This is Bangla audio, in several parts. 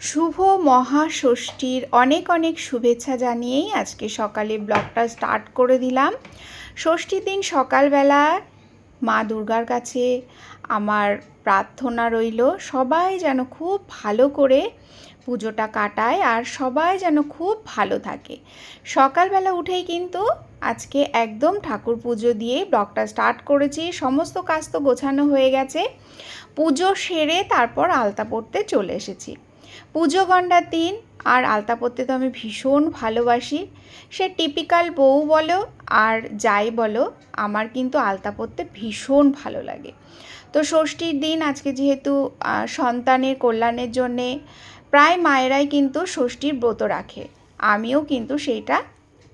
শুভ মহাষষ্ঠীর অনেক অনেক শুভেচ্ছা জানিয়েই আজকে সকালে ব্লগটা স্টার্ট করে দিলাম। ষষ্ঠীর দিন সকালবেলা মা দুর্গার কাছে আমার প্রার্থনা রইল, সবাই যেন খুব ভালো করে পুজোটা কাটায় আর সবাই যেন খুব ভালো থাকে। সকালবেলা উঠেই কিন্তু আজকে একদম ঠাকুর পুজো দিয়ে ব্লগটা স্টার্ট করেছি, সমস্ত কাজ তো গোছানো হয়ে গেছে। পুজো সেরে তারপর আলতা পড়তে চলে এসেছি। পুজো গণ্ডার দিন, আর আলতা পরতে তো আমি ভীষণ ভালোবাসি। সে টিপিক্যাল বউ বলো, আর যাই বলো, আমার কিন্তু আলতা পরতে ভীষণ ভালো লাগে। তো ষষ্ঠীর দিন আজকে যেহেতু সন্তানের কল্যাণের জন্যে প্রায় মায়েরাই কিন্তু ষষ্ঠীর ব্রত রাখে। আমিও কিন্তু সেইটা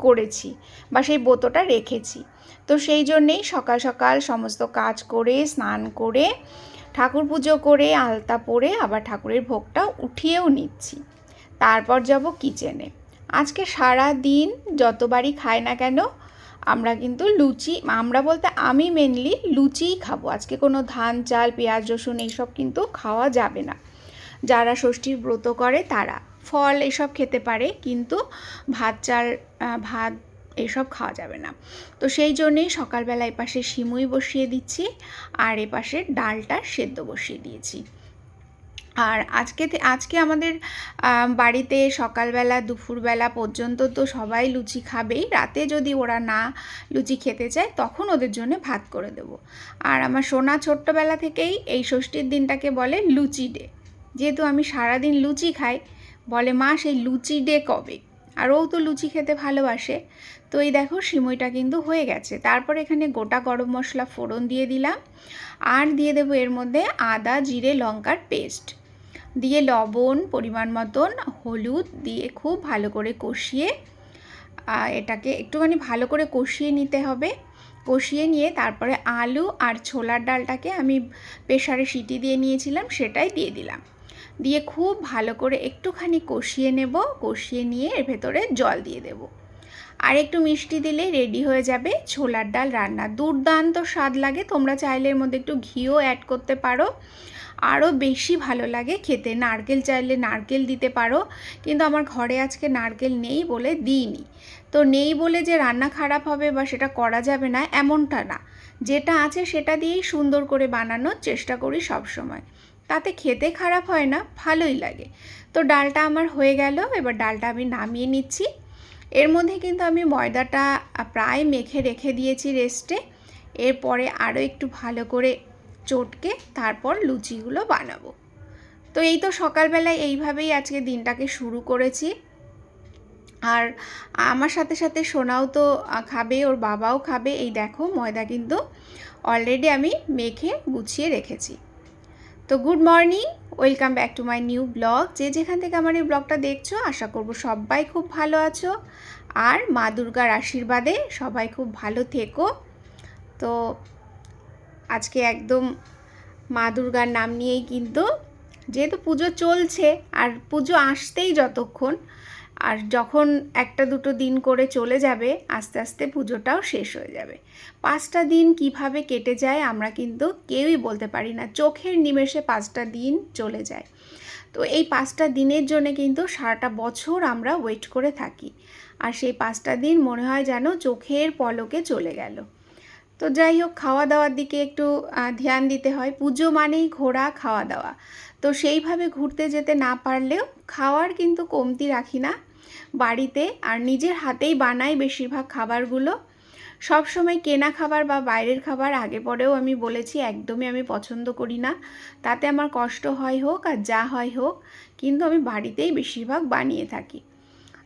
করেছি বা সেই ব্রতটা রেখেছি। তো সেই জন্যেই সকাল সকাল সমস্ত কাজ করে, স্নান করে ঠাকুর পুজো করে আলতা পরে আবার ঠাকুরের ভোগটা উঠিয়েও নিচ্ছি। তারপর যাব কিচেনে। আজকে সারা দিন যতবারই খাই না কেন, আমরা কিন্তু লুচি, আমরা বলতে আমি মেনলি লুচিই খাব। আজকে কোনো ধান, চাল, পেঁয়াজ, রসুন এইসব কিন্তু খাওয়া যাবে না। যারা ষষ্ঠীর ব্রত করে তারা ফল এসব খেতে পারে, কিন্তু ভাত চাল ভাত এসব খাওয়া যাবে না। তো সেই জন্যেই সকালবেলা এপাশে সিমুই বসিয়ে দিচ্ছি আর এপাশে ডালটা সেদ্ধ বসিয়ে দিয়েছি। আর আজকে আজকে আমাদের বাড়িতে সকালবেলা, দুপুরবেলা পর্যন্ত তো সবাই লুচি খাবেই। রাতে যদি ওরা না লুচি খেতে চায়, তখন ওদের জন্য ভাত করে দেবো। আর আমার সোনা ছোট্টবেলা থেকেই এই ষষ্ঠীর দিনটাকে বলে লুচি ডে। যেহেতু আমি সারাদিন লুচি খাই, বলে মা সেই লুচি ডে কবে? আর ও তো লুচি খেতে ভালোবাসে। তো এই দেখো সিমইটা কিন্তু হয়ে গেছে। তারপর এখানে গোটা গরম মশলা ফোড়ন দিয়ে দিলাম। আর দিয়ে দেবো এর মধ্যে আদা, জিরে, লঙ্কার পেস্ট। দিয়ে লবণ, পরিমাণ মতন, হলুদ দিয়ে খুব ভালো করে কষিয়ে এটাকে একটুখানি ভালো করে কষিয়ে নিতে হবে। কষিয়ে নিয়ে তারপরে আলু আর ছোলার ডালটাকে আমি প্রেশারে সিটি দিয়ে নিয়েছিলাম, সেটাই দিয়ে দিলাম। দিয়ে খুব ভালো করে একটুখানি কষিয়ে নেব, কষিয়ে নিয়ে এর ভেতরে জল দিয়ে দেব। আর একটু মিষ্টি দিলে রেডি হয়ে যাবে ছোলার ডাল রান্না। দুর্দান্ত স্বাদ লাগে, তোমরা চাইলে এর মধ্যে একটু ঘিও অ্যাড করতে পারো। আরও বেশি ভালো লাগে খেতে, নারকেল চাইলে নারকেল দিতে পারো, কিন্তু আমার ঘরে আজকে নারকেল নেই বলে দিইনি। তো নেই বলে যে রান্না খারাপ হবে বা সেটা করা যাবে না, এমনটা না। যেটা আছে সেটা দিয়েই সুন্দর করে বানানোর চেষ্টা করি সব সময়। তাতে খেতে খারাপ হয় না, ভালোই লাগে। তো ডালটা আমার হয়ে গেল, এবার ডালটা আমি নামিয়ে নিচ্ছি। এর মধ্যে কিন্তু আমি ময়দাটা প্রায় মেখে রেখে দিয়েছি রেস্টে। এরপরে আরও একটু ভালো করে চটকে তারপর লুচিগুলো বানাবো। তো এই তো সকালবেলায় এইভাবেই আজকে দিনটাকে শুরু করেছি। আর আমার সাথে সাথে সোনাও তো খাবে, ওর বাবাও খাবে। এই দেখো ময়দা কিন্তু অলরেডি আমি মেখে গুছিয়ে রেখেছি। তো good morning welcome back to my new blog. যে যেখান থেকে আমার এই ব্লগটা দেখছ, আশা করব সবাই খুব ভালো আছো। আর মা দুর্গার আশীর্বাদে সবাই খুব ভালো থেকো। তো আজকে একদম মা দুর্গার নাম নিয়েই কিন্তু যেহেতু পুজো চলছে, আর পুজো আসতেই যতক্ষণ আর যখন একটা দুটো দিন করে চলে যাবে, আস্তে আস্তে পুজোটাও শেষ হয়ে যাবে। পাঁচটা দিন কীভাবে কেটে যায় আমরা কিন্তু কেউই বলতে পারি না। চোখের নিমেষে পাঁচটা দিন চলে যায়। তো এই পাঁচটা দিনের জন্য কিন্তু সারাটা বছর আমরা ওয়েট করে থাকি। আর সেই পাঁচটা দিন মনে হয় যেন চোখের পলকে চলে গেল। তো যাই হোক খাওয়া দাওয়ার দিকে একটু ধ্যান দিতে হয়। পুজো মানেই ঘোরা খাওয়া দাওয়া তো সেইভাবে ঘুরতে যেতে না পারলেও খাওয়ার কিন্তু কমতি রাখি না। বাড়িতে আর নিজের হাতেই বানাই বেশিরভাগ খাবারগুলো। সব সময় কেনা খাবার বা বাইরের খাবার আগে পরেও আমি বলেছি, একদমই আমি পছন্দ করি না। তাতে আমার কষ্ট হয় হোক আর যা হয় হোক, কিন্তু আমি বাড়িতেই বেশিরভাগ বানিয়ে থাকি।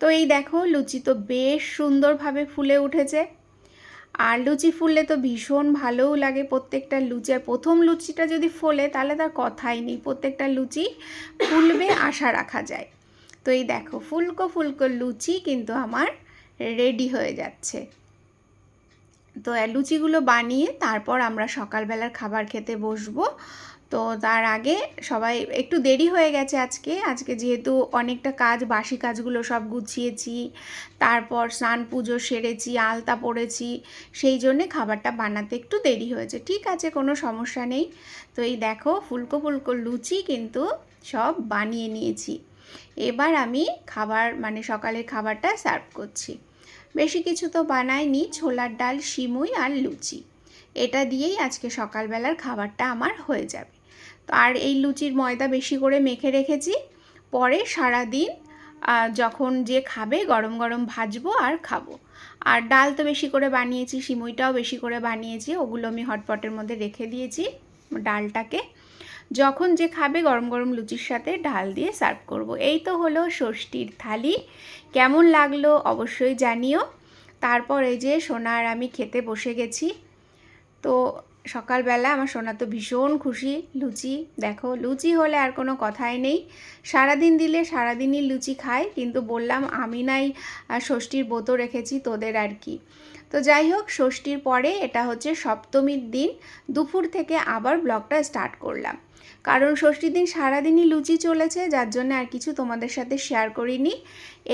তো এই দেখো, লুচি তো বেশ সুন্দরভাবে ফুলে উঠেছে। আর লুচি ফুললে তো ভীষণ ভালোও লাগে প্রত্যেকটা লুচি। আর প্রথম লুচিটা যদি ফোলে, তাহলে তার কথাই নেই। প্রত্যেকটা লুচি ফুলবে, আশা রাখা যায়। তো এই দেখো, ফুলকো ফুলকো লুচি কিন্তু আমার রেডি হয়ে যাচ্ছে। তো লুচিগুলো বানিয়ে তারপর আমরা সকালবেলার খাবার খেতে বসবো। তো তার আগে সবাই, একটু দেরি হয়ে গেছে আজকে আজকে যেহেতু অনেকটা কাজ, বাসি কাজগুলো সব গুছিয়েছি, তারপর স্নান পুজো সেরেছি, আলতা পড়েছি সেই জন্যে খাবারটা বানাতে একটু দেরি হয়েছে। ঠিক আছে, কোনো সমস্যা নেই। তো এই দেখো, ফুলকো ফুলকো লুচি কিন্তু সব বানিয়ে নিয়েছি। এবার আমি খাবার মানে সকালের খাবারটা সার্ভ করছি। বেশি কিছু তো বানাইনি, ছোলার ডাল, সিমুই আর লুচি। এটা দিয়েই আজকে সকালবেলার খাবারটা আমার হয়ে যাবে। তো আর এই লুচির ময়দা বেশি করে মেখে রেখেছি। পরে সারাদিন যখন যে খাবে গরম গরম ভাজবো আর খাব। আর ডাল তো বেশি করে বানিয়েছি, সিমুইটাও বেশি করে বানিয়েছি, ওগুলো আমি হটপটের মধ্যে রেখে দিয়েছি। ডালটাকে যখন যে খাবে গরম গরম লুচির সাথে ডাল দিয়ে সার্ভ করব। এই তো হলো ষষ্ঠীর থালি। কেমন লাগল অবশ্যই জানিও। তারপর এই যে সোনার আমি খেতে বসে গেছি। তো সকালবেলা আমার সোনা তো ভীষণ খুশি। লুচি, দেখো, লুচি হলে আর কোনো কথাই নেই। সারাদিন দিলে সারাদিনই লুচি খায়, কিন্তু বললাম আমি নাই ষষ্ঠীর বোতো রেখেছি তোদের আর কি। তো যাই হোক ষষ্ঠীর পরে এটা হচ্ছে সপ্তমীর দিন। দুপুর থেকে আবার ব্লগটা স্টার্ট করলাম। কারণ ষষ্ঠীর দিন সারাদিনই লুচি চলেছে, যার জন্য আর কিছু তোমাদের সাথে শেয়ার করিনি।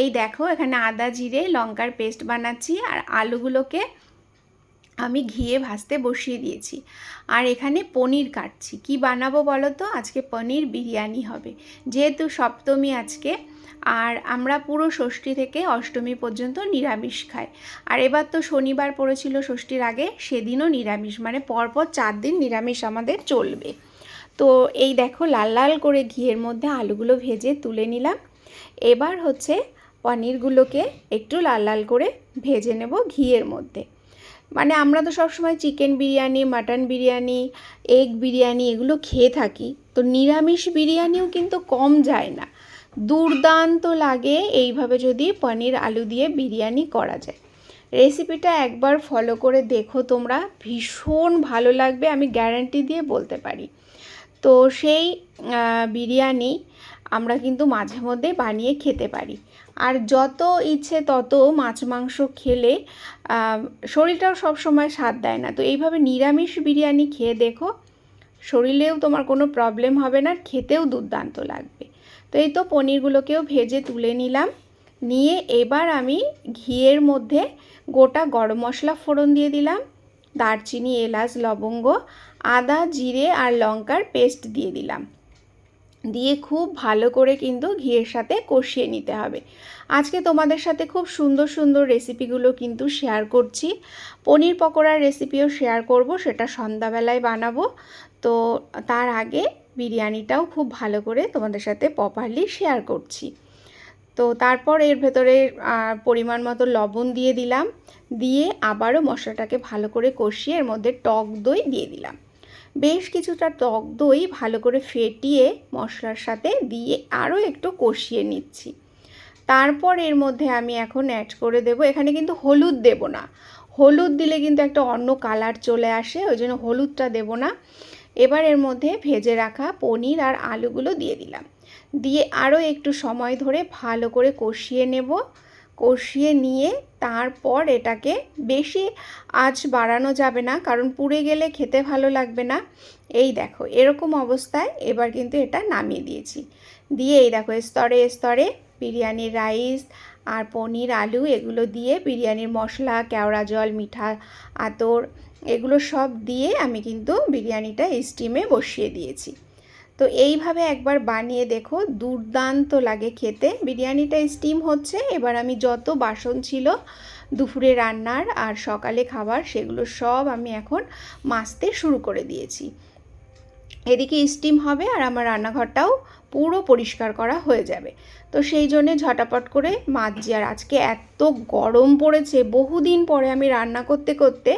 এই দেখো, এখানে আদা, জিরে, লঙ্কার পেস্ট বানাচ্ছি আর আলুগুলোকে আমি ঘিয়ে ভাজতে বসিয়ে দিয়েছি। আর এখানে পনির কাটছি। কি বানাবো বলো তো আজকে পনির বিরিয়ানি হবে। যেহেতু সপ্তমী আজকে, আর আমরা পুরো ষষ্ঠী থেকে অষ্টমী পর্যন্ত নিরামিষ খাই। আর এবার তো শনিবার পড়েছিল ষষ্ঠীর আগে, সেদিনও নিরামিষ। মানে পরপর চার দিন নিরামিষ আমাদের চলবে। তো এই দেখো, লাল লাল করে ঘিয়ের মধ্যে আলুগুলো ভেজে তুলে নিলাম। এবার হচ্ছে পনিরগুলোকে একটু লাল লাল করে ভেজে নেব ঘিয়ের মধ্যে। মানে আমরা তো সবসময় chicken biryani mutton biryani egg biryani এগুলো খেয়ে থাকি। তো নিরামিষ বিরিয়ানিও কিন্তু কম যায় না। দুর্দান্ত লাগে এইভাবে যদি পনির আলু দিয়ে বিরিয়ানি করা যায়। রেসিপিটা একবার ফলো করে দেখো তোমরা। ভীষণ ভালো লাগবে, আমি গ্যারান্টি দিয়ে বলতে পারি। তো সেই বিরিয়ানি আমরা কিন্তু মাঝে মধ্যে বানিয়ে খেতে পারি। আর যত ইচ্ছে তত মাছ, মাংস খেলে শরীরটাও সব সময় স্বাদ দেয় না। তো এইভাবে নিরামিষ বিরিয়ানি খেয়ে দেখো, শরীরেও তোমার কোনো প্রবলেম হবে না খেতেও দুর্দান্ত লাগবে। তো এই তো পনিরগুলোকেও ভেজে তুলে নিলাম। নিয়ে এবার আমি ঘিয়ের মধ্যে গোটা গরম মশলা ফোড়ন দিয়ে দিলাম, দারচিনি, এলাচ, লবঙ্গ, আদা, জিরে আর লঙ্কার পেস্ট দিয়ে দিলাম। দিয়ে খুব ভালো করে কিন্তু ঘিয়ের সাথে কষিয়ে নিতে হবে। আজকে তোমাদের সাথে খুব সুন্দর সুন্দর রেসিপিগুলো কিন্তু শেয়ার করছি। পনির পকোড়ার রেসিপিও শেয়ার করব, সেটা সন্ধ্যাবেলায় বানাবো। তো তার আগে বিরিয়ানিটাও খুব ভালো করে তোমাদের সাথে প্রপারলি শেয়ার করছি। তো তারপর এর ভেতরে পরিমাণ মতো লবণ দিয়ে দিলাম। দিয়ে আবারও মশলাটাকে ভালো করে কষিয়ে এর মধ্যে টক দই দিয়ে দিলাম। বেশ কিছুটা টক দই ভালো করে ফেটিয়ে মশলার সাথে দিয়ে আরও একটু কষিয়ে নিচ্ছি। তারপর এর মধ্যে আমি এখন অ্যাড করে দেব, এখানে কিন্তু হলুদ দেব না। হলুদ দিলে কিন্তু একটা অন্য কালার চলে আসে, ওই জন্য হলুদটা দেব না। এবার এর মধ্যে ভেজে রাখা পনির আর আলুগুলো দিয়ে দিলাম। দিয়ে আরও একটু সময় ধরে ভালো করে কষিয়ে নেব। কষিয়ে নিয়ে তারপর এটাকে বেশি আঁচ বাড়ানো যাবে না, কারণ পুড়ে গেলে খেতে ভালো লাগবে না। এই দেখো, এরকম অবস্থায় এবার কিন্তু এটা নামিয়ে দিয়েছি। দিয়ে এই দেখো, স্তরে স্তরে বিরিয়ানির রাইস আর পনির, আলু এগুলো দিয়ে বিরিয়ানির মশলা, কেওড়া জল, মিঠা আতর এগুলো সব দিয়ে আমি কিন্তু বিরিয়ানিটা স্টিমে বসিয়ে দিয়েছি। তো এইভাবে একবার বানিয়ে দেখো, দুর্দান্ত লাগে খেতে। বিরিয়ানিটা স্টিম হচ্ছে, এবার আমি যত বাসন ছিল দুপুরে রান্নার আর সকালে খাবার, সেগুলো সব আমি এখন মাছতে শুরু করে দিয়েছি। এদিকে স্টিম হবে আর আমার রান্নাঘরটাও পুরো পরিষ্কার করা হয়ে যাবে। তো সেই জন্যে ঝটাপট করে মাজছি আর আজকে এত গরম পড়েছে, বহুদিন পরে আমি রান্না করতে করতে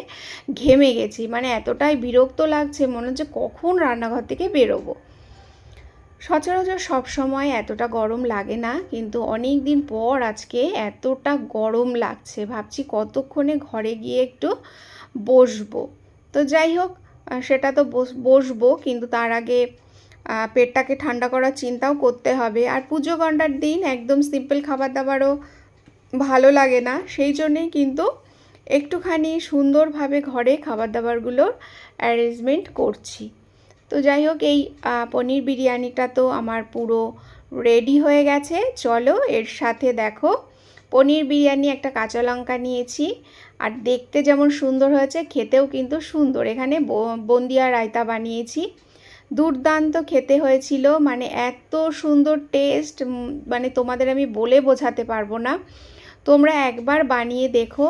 ঘেমে গেছি। মানে এতটাই বিরক্ত লাগছে, মনে হচ্ছে কখন রান্নাঘর থেকে বেরোবো। সচরাচর সব সময় এতটা গরম লাগে না, কিন্তু অনেক দিন পর আজকে এতটা গরম লাগছে। ভাবছি কতক্ষণে ঘরে গিয়ে একটু বসবো। তো যাই হোক সেটা তো বসবো, কিন্তু তার আগে পেটটাকে ঠান্ডা করার চিন্তাও করতে হবে। আর পুজো ঘণ্টার দিন একদম সিম্পল খাবার দাবারও ভালো লাগে না। সেই জন্যেই কিন্তু একটুখানি সুন্দরভাবে ঘরে খাবার দাবারগুলোর অ্যারেঞ্জমেন্ট করছি। তো যাই হোক এই পনির বিরিয়ানিটা তো আমার পুরো রেডি হয়ে গেছে। চলো, এর সাথে দেখো, পনির বিরিয়ানি একটা কাঁচা লঙ্কা নিয়েছি। আর দেখতে যেমন সুন্দর হয়েছে, খেতেও কিন্তু সুন্দর। এখানে বন্দিয়া রায়তা বানিয়েছি। দুর্দান্ত খেতে হয়েছিল মানে এত সুন্দর টেস্ট মানে তোমাদের আমি বলে বোঝাতে পারব না। তোমরা একবার বানিয়ে দেখো,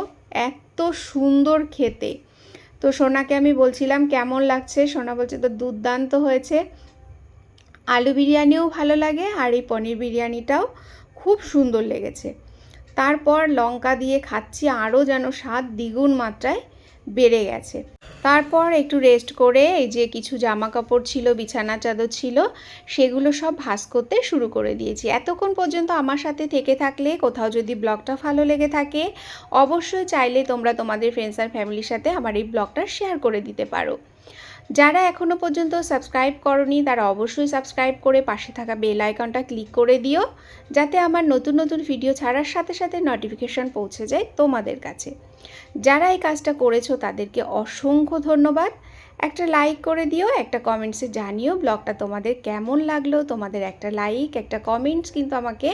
এত সুন্দর খেতে। তো সোনাকে আমি বলছিলাম, কেমন লাগছে? সোনা বলছে, তো দুর্দান্ত হয়েছে। আলু বিরিয়ানিও ভালো লাগে আর এই পনির বিরিয়ানিটাও খুব সুন্দর লেগেছে। তারপর লঙ্কা দিয়ে খাচ্ছি, আরও যেন স্বাদ দ্বিগুণ মাত্রায়। বেড়ে গেছে। তারপর একটু রেস্ট করে এই যে কিছু জামা কাপড় ছিল, বিছানা চাদর ছিল, সেগুলো সব ভাস করতে শুরু করে দিয়েছি। এতক্ষণ পর্যন্ত আমার সাথে থেকে থাকলে, কোথাও যদি ব্লগটা ভালো লেগে থাকে, অবশ্যই চাইলে তোমরা তোমাদের ফ্রেন্ডস আর ফ্যামিলির সাথে আমার এই ব্লগটা শেয়ার করে দিতে পারো। যারা এখনও পর্যন্ত সাবস্ক্রাইব করনি, তারা অবশ্যই সাবস্ক্রাইব করে পাশে থাকা বেল আইকনটা ক্লিক করে দিও, যাতে আমার নতুন নতুন ভিডিও ছাড়ার সাথে সাথে নোটিফিকেশান পৌঁছে যায় তোমাদের কাছে। যারা এই কাজটা করেছ, তাদেরকে অসংখ্য ধন্যবাদ। একটা লাইক করে দিও, একটা কমেন্টসে জানিও ব্লগটা তোমাদের কেমন লাগল, তোমাদের একটা লাইক একটা কমেন্টস কিন্তু আমাকে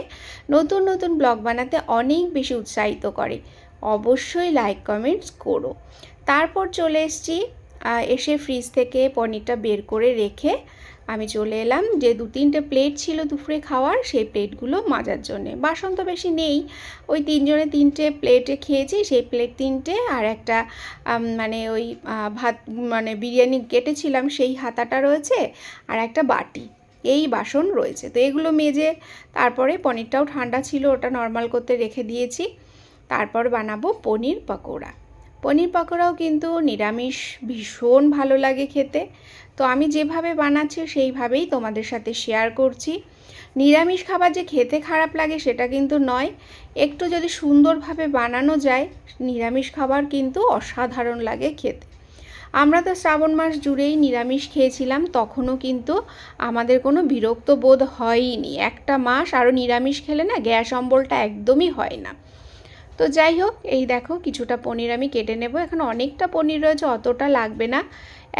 নতুন নতুন ব্লগ বানাতে অনেক বেশি উৎসাহিত করে। অবশ্যই লাইক কমেন্টস করো। তারপর চলে এসছি এসে ফ্রিজ থেকে পনিরটা বের করে রেখে আমি চলে এলাম। যে দু তিনটে প্লেট ছিল দুপুরে খাওয়ার, সেই প্লেটগুলো মাজার জন্যে। বাসন তো বেশি নেই। ওই তিনজনে তিনটে প্লেটে খেয়েছি। সেই প্লেট তিনটে আর একটা মানে ওই ভাত মানে বিরিয়ানি কেটেছিলাম, সেই হাতাটা রয়েছে আর একটা বাটি। এই বাসন রয়েছে। তো এগুলো মেজে তারপরে পনিরটাও ঠান্ডা ছিল, ওটা নর্মাল করতে রেখে দিয়েছি। তারপর বানাবো পনির পকোড়া। পনির পকোড়াও কিন্তু নিরামিষ ভীষণ ভালো লাগে খেতে। তো আমি যেভাবে বানাচ্ছি সেইভাবেই তোমাদের সাথে শেয়ার করছি। নিরামিষ খাবার যে খেতে খারাপ লাগে সেটা কিন্তু নয়। একটু যদি সুন্দরভাবে বানানো যায়, নিরামিষ খাবার কিন্তু অসাধারণ লাগে খেতে। আমরা তো শ্রাবণ মাস জুড়েই নিরামিষ খেয়েছিলাম, তখনও কিন্তু আমাদের কোনো বিরক্ত বোধ হয়নি। একটা মাস আরও নিরামিষ খেলে না গ্যাস অম্বলটা একদমই হয় না। তো যাই হোক, এই দেখো কিছুটা পনির আমি কেটে নেব। এখন অনেকটা পনির রয়েছে, অতটা লাগবে না।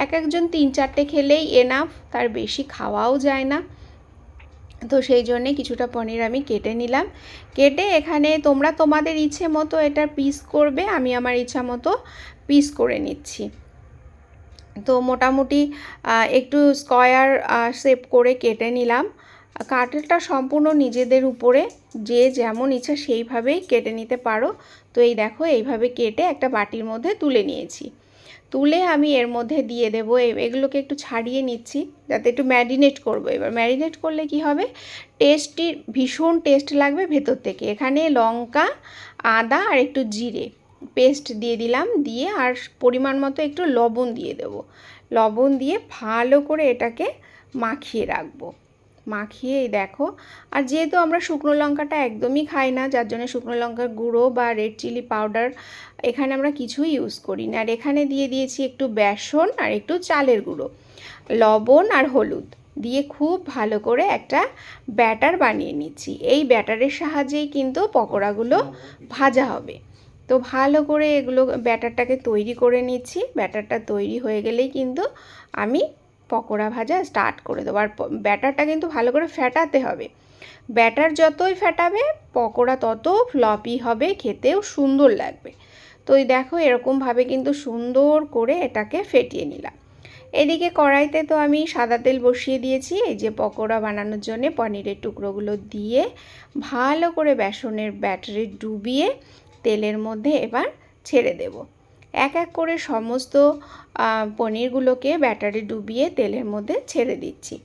এক একজন তিন চারটে খেলেই এনাফ তার বেশি খাওয়াও যায় না। তো সেই জন্যে কিছুটা পনির আমি কেটে নিলাম। কেটে এখানে তোমরা তোমাদের ইচ্ছে মতো এটা পিস করবে, আমি আমার ইচ্ছা মতো পিস করে নিচ্ছি। তো মোটামুটি একটু স্কয়ার শেপ করে কেটে নিলাম। কাটেলটা সম্পূর্ণ নিজেদের উপরে, যে যেমন ইচ্ছা সেইভাবেই কেটে নিতে পারো। তো এই দেখো, এইভাবে কেটে একটা বাটির মধ্যে তুলে নিয়েছি। তুলে আমি এর মধ্যে দিয়ে দেবো এগুলোকে একটু ছাড়িয়ে নিচ্ছি, যাতে একটু ম্যারিনেট করব। এবার ম্যারিনেট করলে কি হবে? টেস্টটি ভীষণ টেস্ট লাগবে ভেতর থেকে। এখানে লঙ্কা, আদা আর একটু জিরে পেস্ট দিয়ে দিলাম, দিয়ে আর পরিমাণ মতো একটু লবণ দিয়ে দেব। লবণ দিয়ে ভালো করে এটাকে মাখিয়ে রাখব। মাখিয়ে দেখো। আর যেহেতু আমরা শুকনো লঙ্কাটা একদমই খাই না, যার জন্য শুকনো লঙ্কার গুঁড়ো বা রেড চিলি পাউডার এখানে আমরা কিছুই ইউজ করি না আর এখানে দিয়ে দিয়েছি একটু বেসন আর একটু চালের গুঁড়ো, লবণ আর হলুদ দিয়ে খুব ভালো করে একটা ব্যাটার বানিয়ে নিচ্ছি। এই ব্যাটারের সাহায্যেই কিন্তু পকোড়াগুলো ভাজা হবে। তো ভালো করে এগুলো ব্যাটারটাকে তৈরি করে নিচ্ছি। ব্যাটারটা তৈরি হয়ে গেলেই কিন্তু আমি পকোড়া ভাজা স্টার্ট করে দেবো। আর ব্যাটারটা কিন্তু ভালো করে ফ্যাটাতে হবে। ব্যাটার যতই ফ্যাটাবে পকোড়া তত ফ্লপি হবে, খেতেও সুন্দর লাগবে। তো এই দেখো, এরকমভাবে কিন্তু সুন্দর করে এটাকে ফেটিয়ে নিলাম। এদিকে কড়াইতে তো আমি সাদা তেল বসিয়ে দিয়েছি। এই যে পকোড়া বানানোর জন্য পনিরের টুকরোগুলো দিয়ে ভালো করে বেসনের ব্যাটারে ডুবিয়ে তেলের মধ্যে এবার ছেড়ে দেবো। এক এক করে সমস্ত পনিরগুলোকে ব্যাটারে ডুবিয়ে তেলের মধ্যে ছেড়ে দিচ্ছি।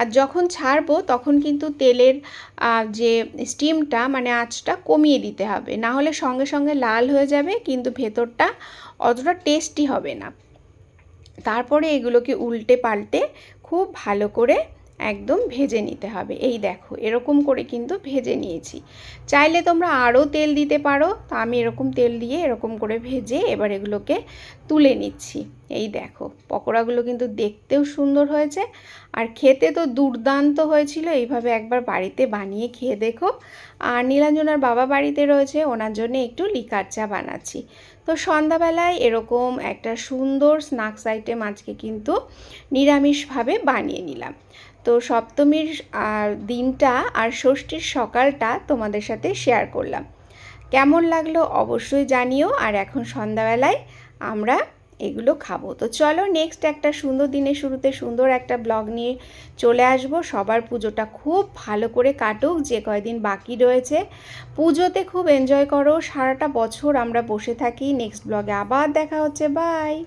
আর যখন ছাড়বো তখন কিন্তু তেলের যে স্টিমটা মানে আঁচটা কমিয়ে দিতে হবে। না হলে সঙ্গে সঙ্গে লাল হয়ে যাবে, কিন্তু ভেতরটা অতটা টেস্টি হবে না। তারপরে এগুলোকে উল্টে পাল্টে খুব ভালো করে একদম ভেজে নিতে হবে। এই দেখো, এরকম করে কিন্তু ভেজে নিয়েছি। চাইলে তোমরা আরও তেল দিতে পারো। তো আমি এরকম তেল দিয়ে এরকম করে ভেজে এবার এগুলোকে তুলে নিচ্ছি। এই দেখো, পকোড়াগুলো কিন্তু দেখতেও সুন্দর হয়েছে। আর খেতে তো দুর্দান্ত হয়েছিল, এইভাবে একবার বাড়িতে বানিয়ে খেয়ে দেখো। আর নীলাঞ্জনার বাবা বাড়িতে রয়েছে, ওনার জন্য একটু লিকার চা বানাচ্ছি। তো সন্ধ্যাবেলায় এরকম একটা সুন্দর স্ন্যাক্স আইটেম আজকে কিন্তু নিরামিষভাবে বানিয়ে নিলাম। তো সপ্তমীর দিনটা আর ষষ্ঠীর সকালটা তোমাদের সাথে শেয়ার করলাম। কেমন লাগল অবশ্যই জানিও, আর এখন সন্ধ্যাবেলায় আমরা এগুলো খাব। তো চলো নেক্সট একটা সুন্দর দিনের শুরুতে সুন্দর একটা ব্লগ নিয়ে চলে আসব। সবার পুজোটা খুব ভালো করে কাটুক, যে কয়দিন বাকি রয়েছে। পুজোতে খুব এনজয় করো। সারাটা বছর আমরা বসে থাকি। নেক্সট ব্লগে আবার দেখা হচ্ছে। বাই